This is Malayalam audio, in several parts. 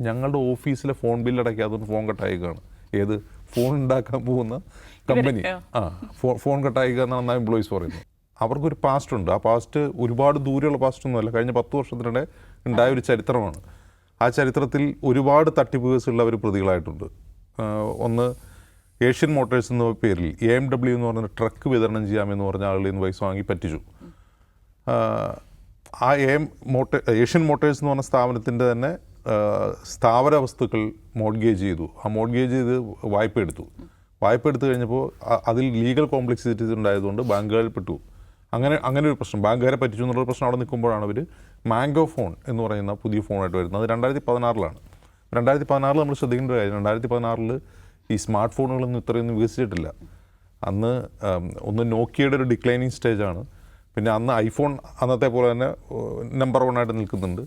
ഞങ്ങളുടെ ഓഫീസിലെ ഫോൺ ബില്ല് അടയ്ക്കാതെ ഫോൺ കട്ടായിക്കാണ്. ഏത്? ഫോൺ ഉണ്ടാക്കാൻ പോകുന്ന കമ്പനി. ആ. ഫോ- ഫോൺ കട്ടായിക്കുക എന്നാണ് ആ എംപ്ലോയീസ് പറയുന്നത്. അവർക്കൊരു പാസ്റ്റ് ഉണ്ട്. ആ പാസ്റ്റ് ഒരുപാട് ദൂരെയുള്ള പാസ്റ്റ് ഒന്നുമല്ല കഴിഞ്ഞ പത്ത് വർഷത്തിനിടെ ഉണ്ടായ ഒരു ചരിത്രമാണ്. ആ ചരിത്രത്തിൽ ഒരുപാട് തട്ടിപ്പ് കേസുകളിൽ അവർ പ്രതികളായിട്ടുണ്ട്. ഒന്ന് ഏഷ്യൻ മോട്ടോഴ്സ് എന്ന പേരിൽ എ എം ഡബ്ല്യു എന്ന് പറഞ്ഞ ട്രക്ക് വിതരണം ചെയ്യാമെന്ന് പറഞ്ഞ ആളുകളിൽ നിന്ന് പൈസ വാങ്ങി പറ്റിച്ചു. ആ, എം മോട്ടേ ഏഷ്യൻ മോട്ടേഴ്സ് എന്ന് പറഞ്ഞ സ്ഥാപനത്തിന്റെ തന്നെ സ്ഥാവര വസ്തുക്കൾ മോഡ്ഗേജ് ചെയ്തു. ആ മോഡ്ഗേജ് ചെയ്ത് വായ്പ എടുത്തു. വായ്പ എടുത്തു കഴിഞ്ഞപ്പോൾ അതിൽ ലീഗൽ കോംപ്ലക്സിറ്റീസ് ഉണ്ടായതുകൊണ്ട് ബാങ്കുകളിൽ പെട്ടു. അങ്ങനെ അങ്ങനെ ഒരു പ്രശ്നം. ബാങ്കുകാരെ പറ്റിച്ചു എന്നുള്ള പ്രശ്നം അവിടെ നിൽക്കുമ്പോഴാണ് അവർ മാംഗോ ഫോൺ എന്ന് പറയുന്ന പുതിയ ഫോണായിട്ട് വരുന്നത്. അത് രണ്ടായിരത്തി പതിനാറിലാണ് രണ്ടായിരത്തി പതിനാറിൽ നമ്മൾ ശ്രദ്ധിക്കേണ്ട കാര്യം രണ്ടായിരത്തി പതിനാറിൽ ഈ സ്മാർട്ട് ഫോണുകളൊന്നും ഇത്രയൊന്നും വികസിച്ചിട്ടില്ല. അന്ന് ഒന്ന് നോക്കിയയുടെ ഒരു ഡിക്ലൈനിങ് സ്റ്റേജാണ് പിന്നെ അന്ന് ഐഫോൺ അന്നത്തെ പോലെ തന്നെ നമ്പർ വൺ ആയിട്ട് നിൽക്കുന്നുണ്ട്.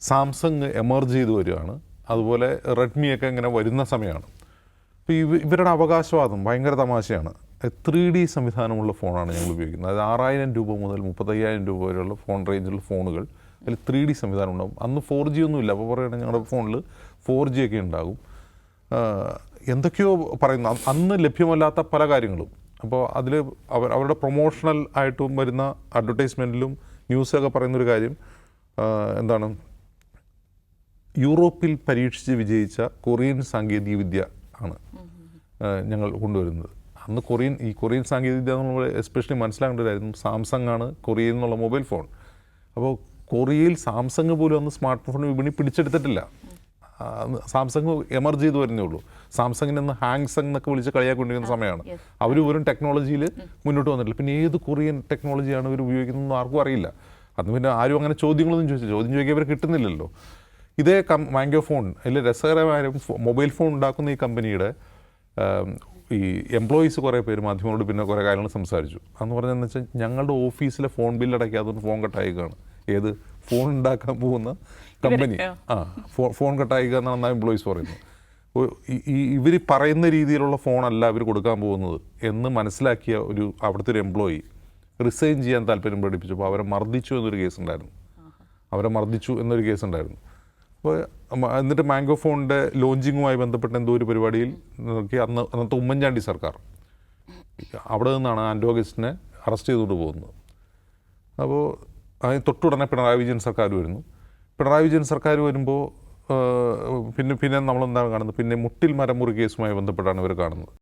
സാംസങ് എമർജ് ചെയ്ത് വരികയാണ്. അതുപോലെ റെഡ്മിയൊക്കെ ഇങ്ങനെ വരുന്ന സമയമാണ്. അപ്പോൾ ഇവ ഇവരുടെ അവകാശവാദം ഭയങ്കര തമാശയാണ്. ത്രീ ഡി സംവിധാനമുള്ള ഫോണാണ് ഞങ്ങൾ ഉപയോഗിക്കുന്നത്. അതായത് ആറായിരം രൂപ മുതൽ മുപ്പത്തയ്യായിരം രൂപ വരെയുള്ള ഫോൺ റേഞ്ചിലുള്ള ഫോണുകൾ. അതിൽ ത്രീ ഡി സംവിധാനം ഉണ്ടാകും അന്ന് ഫോർ ജി ഒന്നും ഇല്ല. അപ്പോൾ പറയുകയാണെങ്കിൽ ഞങ്ങളുടെ ഫോണിൽ ഫോർ ജി ഒക്കെ ഉണ്ടാകും. എന്തൊക്കെയോ പറയുന്നു. അന്ന് ലഭ്യമല്ലാത്ത പല കാര്യങ്ങളും. അപ്പോൾ അതിൽ അവർ അവരുടെ പ്രൊമോഷണൽ ആയിട്ടും വരുന്ന അഡ്വർടൈസ്മെന്റിലും ന്യൂസൊക്കെ പറയുന്നൊരു കാര്യം എന്താണ്? യൂറോപ്പിൽ പരീക്ഷിച്ച് വിജയിച്ച കൊറിയൻ സാങ്കേതിക വിദ്യ ആണ് ഞങ്ങൾ കൊണ്ടുവരുന്നത്. അന്ന് കൊറിയൻ ഈ കൊറിയൻ സാങ്കേതികവിദ്യ നമ്മൾ എസ്പെഷ്യലി മനസ്സിലാക്കേണ്ടതായിരുന്നു. സാംസങ് ആണ് കൊറിയയിൽ നിന്നുള്ള മൊബൈൽ ഫോൺ അപ്പോൾ കൊറിയയിൽ സാംസങ് പോലും അന്ന് സ്മാർട്ട് ഫോൺ വിപണി പിടിച്ചെടുത്തിട്ടില്ല. സാംസങ് എമർജ് ചെയ്ത് വരുന്നേ ഉള്ളൂ. സാംസങ്ങിനെ ഒന്ന് ഹാങ്സങ് എന്നൊക്കെ വിളിച്ച് കളിയാക്കൊണ്ടിരിക്കുന്ന സമയമാണ്. അവർ വരും ടെക്നോളജിയിൽ മുന്നോട്ട് വന്നിട്ടില്ല. പിന്നെ ഏത് കൊറിയൻ ടെക്നോളജിയാണ് ഇവർ ഉപയോഗിക്കുന്നതെന്ന് ആർക്കും അറിയില്ല. അന്ന് പിന്നെ ആരും അങ്ങനെ ചോദ്യങ്ങളൊന്നും ചോദിച്ചു ചോദ്യം ചോദിക്കാൻ ഇവർ കിട്ടുന്നില്ലല്ലോ. ഇതേ കം മാംഗോ ഫോൺ അതിൽ രസകരമായ മൊബൈൽ ഫോൺ ഉണ്ടാക്കുന്ന ഈ കമ്പനിയുടെ ഈ എംപ്ലോയീസ് കുറേ പേര് മാധ്യമങ്ങളോട് പിന്നെ കുറേ കാര്യങ്ങൾ സംസാരിച്ചു. അന്ന് പറഞ്ഞതെന്ന് വെച്ചാൽ ഞങ്ങളുടെ ഓഫീസിലെ ഫോൺ ബില്ല് അടയ്ക്കാതെ ഫോൺ കട്ടായിക്കാണ്. ഏത് ഫോൺ ഉണ്ടാക്കാൻ പോകുന്ന കമ്പനി. ആ. ഫോൺ ഫോ- ഫോൺ കട്ടായിക്കുക എന്നാണ് എംപ്ലോയീസ് പറയുന്നത്. ഇവർ പറയുന്ന രീതിയിലുള്ള ഫോണല്ല ഇവർ കൊടുക്കാൻ പോകുന്നത് എന്ന് മനസ്സിലാക്കിയ ഒരു അവിടുത്തെ ഒരു എംപ്ലോയി റിസൈൻ ചെയ്യാൻ താല്പര്യം പ്രകടിപ്പിച്ചപ്പോൾ അവരെ മർദ്ദിച്ചു എന്നൊരു കേസ് ഉണ്ടായിരുന്നു അവരെ മർദ്ദിച്ചു എന്നൊരു കേസ് ഉണ്ടായിരുന്നു അപ്പോൾ എന്നിട്ട് മാംഗോ ഫോണിന്റെ ലോഞ്ചിങ്ങുമായി ബന്ധപ്പെട്ട എന്തോ ഒരു പരിപാടിയിൽ നോക്കി അന്ന് അന്നത്തെ ഉമ്മൻചാണ്ടി സർക്കാർ അവിടെ നിന്നാണ് ആൻഡോഗസ്റ്റിനെ അറസ്റ്റ് ചെയ്തുകൊണ്ട് പോകുന്നത്. അപ്പോൾ അതിന് തൊട്ടുടനെ പിണറായി വിജയൻ സർക്കാർ വരുന്നു. പിണറായി വിജയൻ സർക്കാർ വരുമ്പോൾ പിന്നെ പിന്നെ നമ്മളെന്താണ് കാണുന്നത്? പിന്നെ മുട്ടിൽ മരമുറി കേസുമായി ബന്ധപ്പെട്ടാണ് ഇവർ കാണുന്നത്.